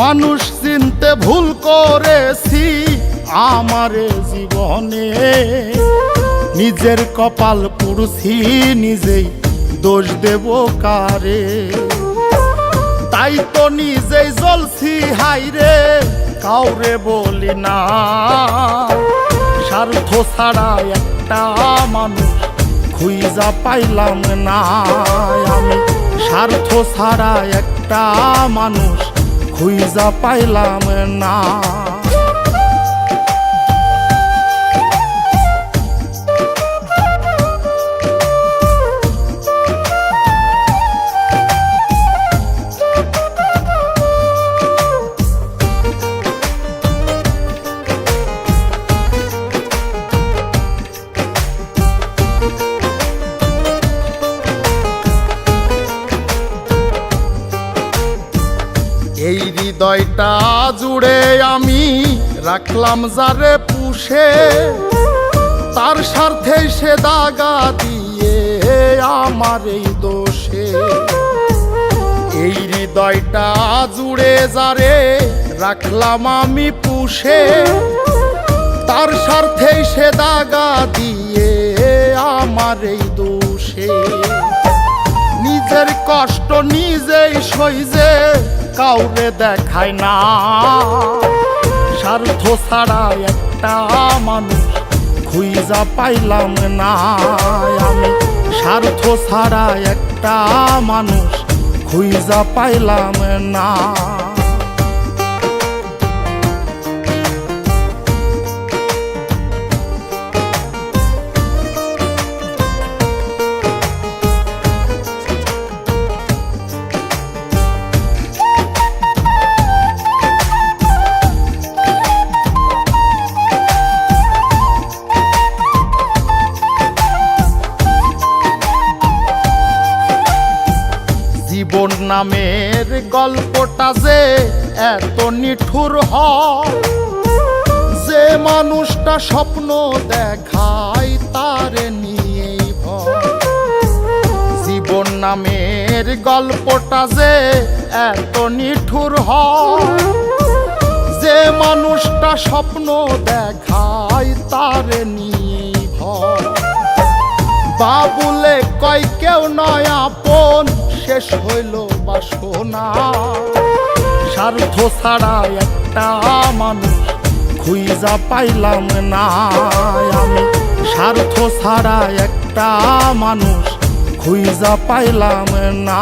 মানুষ চিনতে ভুল করেছি, আমারে জীবনে। নিজের কপাল পুরুষি নিজেই দোষ দেব কারে। তাই তো নিজেই জ্বলছি, হাইরে, কাউরে বলি না। স্বার্থ ছাড়া একটা মানুষ খুঁজা পাইলাম না। আমি স্বার্থ ছাড়া একটা মানুষ খুইজা পাইলাম না। এই হৃদয়টা জুড়ে আমি রাখলাম যারে পুষে। তার স্বার্থে সে দাগা দিয়ে আমার এই দোষে। এই হৃদয়টা জুড়ে যারে রাখলাম আমি পুষে। তার স্বার্থে সে দাগা দিয়ে আমার এই দোষে। নিজের কষ্ট নিজেই সইজে কাউরে দেখায় না। স্বার্থ ছাড়া একটা মানুষ খুইজা পাইলাম না। আমি স্বার্থ ছাড়া একটা মানুষ খুইজা পাইলাম না। জীবন নামের গল্পটা যে এত নিঠুর হয়। যে মানুষটা স্বপ্ন দেখায় তার নিয়েই জীবন নামের গল্পটা যে এত নিঠুর হয়। যে মানুষটা স্বপ্ন দেখায় তার নিয়েই বাবুলে শেষ হইল বাসনা স্বার্থ ছাড়া একটা মানুষ খুইজা পাইলাম না। আমি স্বার্থ ছাড়া একটা মানুষ খুইজা পাইলাম না।